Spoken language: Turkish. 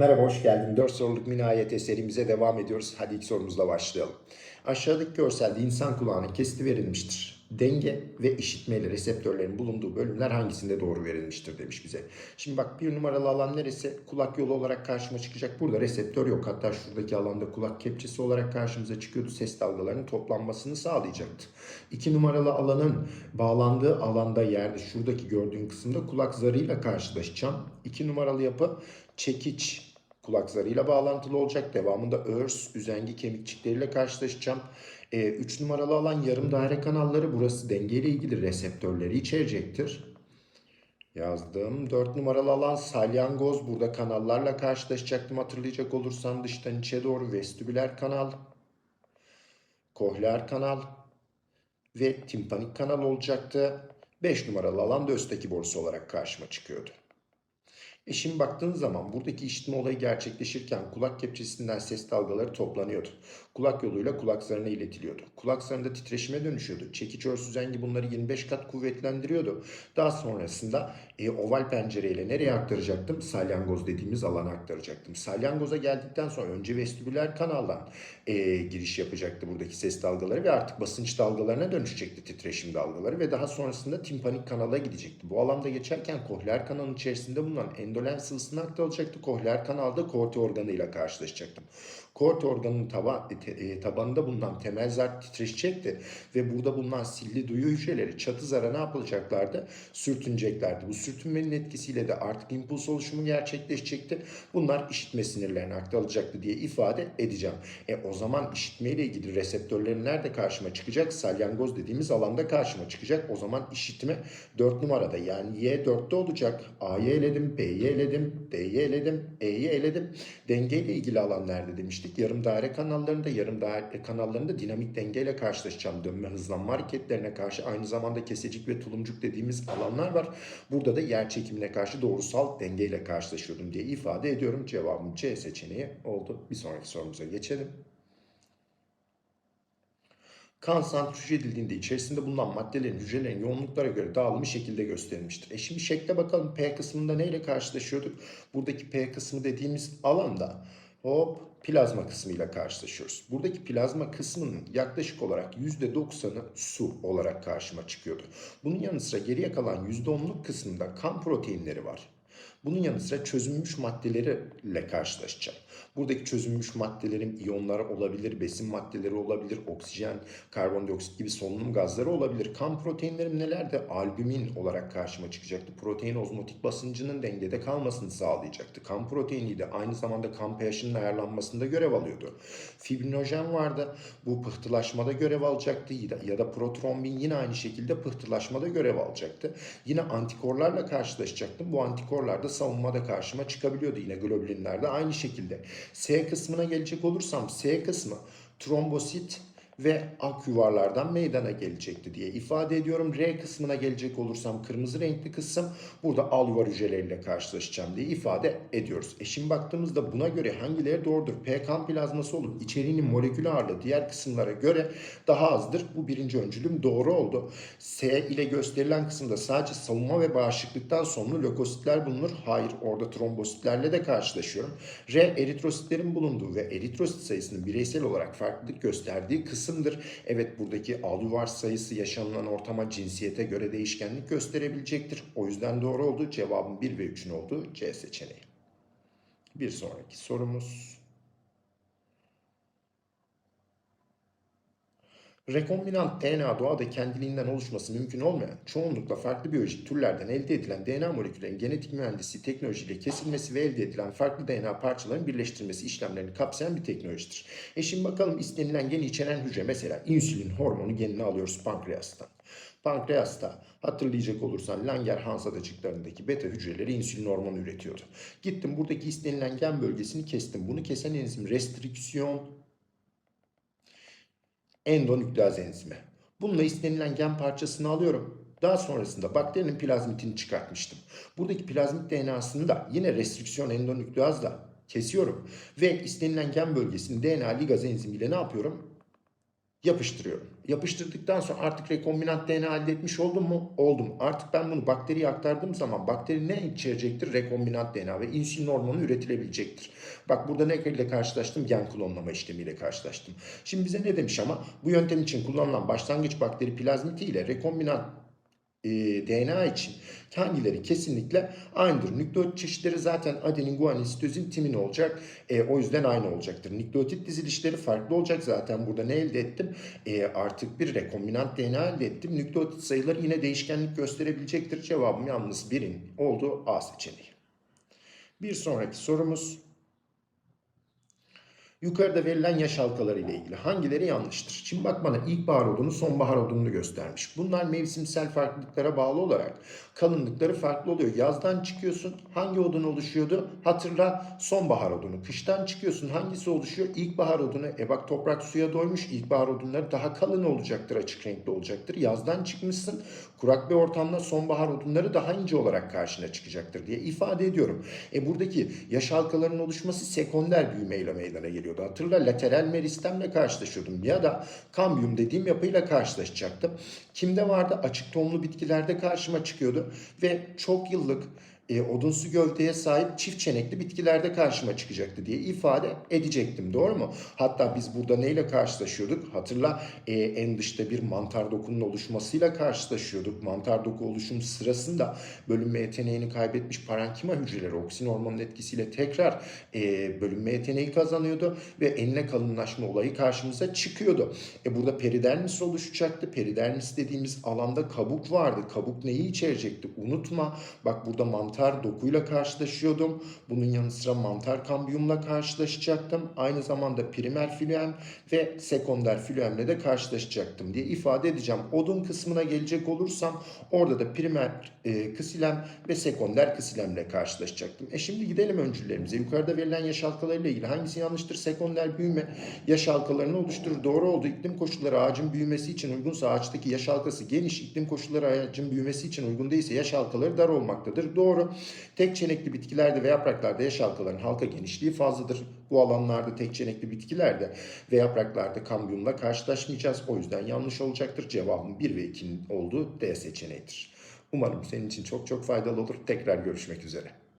Merhaba, hoş geldin. 4 soruluk mini AYT serimize devam ediyoruz. Hadi ilk sorumuzla başlayalım. Aşağıdaki görselde insan kulağına kesiti verilmiştir. Denge ve işitmeyle reseptörlerin bulunduğu bölümler hangisinde doğru verilmiştir demiş bize. Şimdi bak bir numaralı alan neresi? Kulak yolu olarak karşıma çıkacak. Burada reseptör yok. Hatta şuradaki alanda kulak kepçesi olarak karşımıza çıkıyordu. Ses dalgalarının toplanmasını sağlayacaktı. İki numaralı alanın bağlandığı alanda yerde şuradaki gördüğün kısımda kulak zarıyla karşılaşacağım. İki numaralı yapı çekiç kulak zarıyla bağlantılı olacak. Devamında örs, üzengi kemikçikleriyle karşılaşacağım. 3 numaralı alan yarım daire kanalları. Burası dengeyle ilgili reseptörleri içerecektir. Yazdım. 4 numaralı alan salyangoz. Burada kanallarla karşılaşacaktım hatırlayacak olursan dıştan içe doğru vestibüler kanal, kohleer kanal ve timpanik kanal olacaktı. 5 numaralı alan da östaki borusu olarak karşıma çıkıyordu. E şimdi baktığın zaman buradaki işitme olayı gerçekleşirken kulak kepçesinden ses dalgaları toplanıyordu. Kulak yoluyla kulak zarına iletiliyordu. Kulak zarında titreşime dönüşüyordu. Çekiç örs üzengi bunları 25 kat kuvvetlendiriyordu. Daha sonrasında e, oval pencereyle nereye aktaracaktım? Salyangoz dediğimiz alana aktaracaktım. Salyangoza geldikten sonra önce vestibüler kanaldan e, giriş yapacaktı buradaki ses dalgaları ve artık basınç dalgalarına dönüşecekti titreşim dalgaları ve daha sonrasında timpanik kanala gidecekti. Bu alanda geçerken kohleer kanalın içerisinde bulunan endolem sıvısına aktarılacaktı. Kohleer kanalda korte organıyla karşılaşacaktım. Korte organının taba, te, e, tabanında bulunan temel zar titreşecekti ve burada bulunan silli duyu hücreleri çatı zara ne yapılacaklardı? Sürtüneceklerdi. Bu sürtünmenin etkisiyle de artık impuls oluşumu gerçekleşecekti. Bunlar işitme sinirlerine aktarılacaktı diye ifade edeceğim. E o zaman işitmeyle ilgili reseptörlerin nerede karşıma çıkacak? Salyangoz dediğimiz alanda karşıma çıkacak. O zaman işitme 4 numarada yani Y 4'te olacak. A'yı eledim, B'yi eledim, D'yi eledim, E'yi eledim. Dengeyle ilgili alan nerede demiştik? Yarım daire kanallarında, yarım daire kanallarında dinamik dengeyle karşılaşacağım. Dönme hızlanma hareketlerine karşı aynı zamanda kesecik ve tulumcuk dediğimiz alanlar var. Burada da yer çekimine karşı doğrusal dengeyle karşılaşıyordum diye ifade ediyorum. Cevabım C seçeneği oldu. Bir sonraki sorumuza geçelim. Kan santrifüj edildiğinde içerisinde bulunan maddelerin hücrelerin yoğunluklara göre dağılımı şekilde gösterilmiştir. E şimdi şekle bakalım P kısmında neyle karşılaşıyorduk? Buradaki P kısmı dediğimiz alanda hop plazma kısmıyla karşılaşıyoruz. Buradaki plazma kısmının yaklaşık olarak %90'ı su olarak karşıma çıkıyordu. Bunun yanı sıra geriye kalan %10'luk kısmında kan proteinleri var. Bunun yanı sıra çözünmüş maddeleriyle karşılaşacağım. Buradaki çözünmüş maddelerin iyonlar olabilir, besin maddeleri olabilir, oksijen, karbondioksit gibi solunum gazları olabilir. Kan proteinlerim nelerde? Albümin olarak karşıma çıkacaktı. Protein ozmotik basıncının dengede kalmasını sağlayacaktı. Kan proteini de aynı zamanda kan pH'inin ayarlanmasında görev alıyordu. Fibrinojen vardı. Bu pıhtılaşmada görev alacaktı. Ya da protrombin yine aynı şekilde pıhtılaşmada görev alacaktı. Yine antikorlarla karşılaşacaktım. Bu antikorlar da savunmada karşıma çıkabiliyordu. Yine globulinlerde aynı şekilde. S kısmına gelecek olursam S kısmı trombosit ve ak yuvarlardan meydana gelecekti diye ifade ediyorum. R kısmına gelecek olursam kırmızı renkli kısım burada al yuvar hücreleriyle karşılaşacağım diye ifade ediyoruz. E şimdi baktığımızda buna göre hangileri doğrudur? P kan plazması olup içeriğinin molekül ağırlığı diğer kısımlara göre daha azdır. Bu birinci öncülüm doğru oldu. S ile gösterilen kısımda sadece savunma ve bağışıklıktan sorumlu lökositler bulunur. Hayır orada trombositlerle de karşılaşıyorum. R eritrositlerin bulunduğu ve eritrosit sayısının bireysel olarak farklılık gösterdiği kısım kısımdır. Evet buradaki alüvar sayısı yaşanılan ortama cinsiyete göre değişkenlik gösterebilecektir. O yüzden doğru oldu. Cevabın 1 ve 3'ün olduğu C seçeneği. Bir sonraki sorumuz. Rekombinant DNA doğada kendiliğinden oluşması mümkün olmayan, çoğunlukla farklı biyolojik türlerden elde edilen DNA moleküllerinin genetik mühendisi teknolojiyle kesilmesi ve elde edilen farklı DNA parçalarının birleştirilmesi işlemlerini kapsayan bir teknolojidir. E şimdi bakalım istenilen geni içeren hücre mesela insülin hormonu genini alıyoruz pankreastan. Pankreasta hatırlayacak olursan Langerhans adacıklarındaki beta hücreleri insülin hormonu üretiyordu. Gittim buradaki istenilen gen bölgesini kestim. Bunu kesen enzim restriksiyon endonükleaz enzimi. Bununla istenilen gen parçasını alıyorum. Daha sonrasında bakterinin plazmitini çıkartmıştım. Buradaki plazmit DNA'sını da yine restriksiyon endonükleazla kesiyorum. Ve istenilen gen bölgesini DNA ligaz enzimiyle ne yapıyorum? Yapıştırıyorum. Yapıştırdıktan sonra artık rekombinant DNA elde etmiş oldum mu? Oldum. Artık ben bunu bakteriye aktardığım zaman bakteri ne içerecektir? Rekombinant DNA ve insülin hormonu üretilebilecektir. Bak burada ne ile karşılaştım? Gen klonlama işlemiyle karşılaştım. Şimdi bize ne demiş ama bu yöntem için kullanılan başlangıç bakteri plazmiti ile rekombinant e, DNA için hangileri kesinlikle aynıdır. Nükleotit çeşitleri zaten adenin, guanin, sitozin, timin olacak. E, o yüzden aynı olacaktır. Nükleotit dizilişleri farklı olacak. Zaten burada ne elde ettim? E, artık bir rekombinant DNA elde ettim. Nükleotit sayıları yine değişkenlik gösterebilecektir. Cevabım yalnız birin olduğu A seçeneği. Bir sonraki sorumuz. Yukarıda verilen yaş halkaları ile ilgili hangileri yanlıştır? Şimdi bak bana ilkbahar odunu, sonbahar odununu göstermiş. Bunlar mevsimsel farklılıklara bağlı olarak kalınlıkları farklı oluyor. Yazdan çıkıyorsun hangi odun oluşuyordu? Hatırla sonbahar odunu. Kıştan çıkıyorsun hangisi oluşuyor? İlkbahar odunu. E bak toprak suya doymuş. İlkbahar odunları daha kalın olacaktır, açık renkli olacaktır. Yazdan çıkmışsın. Kurak bir ortamda sonbahar odunları daha ince olarak karşına çıkacaktır diye ifade ediyorum. E buradaki yaş halkalarının oluşması sekonder büyümeyle meydana geliyordu. Hatırla lateral meristemle karşılaşıyordum ya da kambiyum dediğim yapıyla karşılaşacaktım. Kimde vardı? Açık tohumlu bitkilerde karşıma çıkıyordu ve çok yıllık e, odunsu gövdeye sahip çift çenekli bitkilerde karşıma çıkacaktı diye ifade edecektim. Doğru mu? Hatta biz burada neyle karşılaşıyorduk? Hatırla e, en dışta bir mantar dokunun oluşmasıyla karşılaşıyorduk. Mantar doku oluşum sırasında bölünme yeteneğini kaybetmiş parenkima hücreleri oksin hormonun etkisiyle tekrar e, bölünme yeteneği kazanıyordu ve enine kalınlaşma olayı karşımıza çıkıyordu. E burada peridermis oluşacaktı. Peridermis dediğimiz alanda kabuk vardı. Kabuk neyi içerecekti? Unutma. Bak burada mantar dokuyla karşılaşıyordum. Bunun yanı sıra mantar kambiyumla karşılaşacaktım. Aynı zamanda primer filüem ve sekonder filüemle de karşılaşacaktım diye ifade edeceğim. Odun kısmına gelecek olursam orada da primer e, kısilem ve sekonder kısilemle karşılaşacaktım. E şimdi gidelim öncüllerimize. Yukarıda verilen yaş halkalarıyla ilgili hangisi yanlıştır? Sekonder büyüme yaş halkalarını oluşturur. Doğru oldu. İklim koşulları ağacın büyümesi için uygunsa ağaçtaki yaş halkası geniş, iklim koşulları ağacın büyümesi için uygun değilse yaş halkaları dar olmaktadır. Doğru. Tek çenekli bitkilerde ve yapraklarda yaş halkalarının halka genişliği fazladır. Bu alanlarda tek çenekli bitkilerde ve yapraklarda kambiyumla karşılaşmayacağız. O yüzden yanlış olacaktır. Cevabın 1 ve 2'nin olduğu D seçeneğidir. Umarım senin için çok çok faydalı olur. Tekrar görüşmek üzere.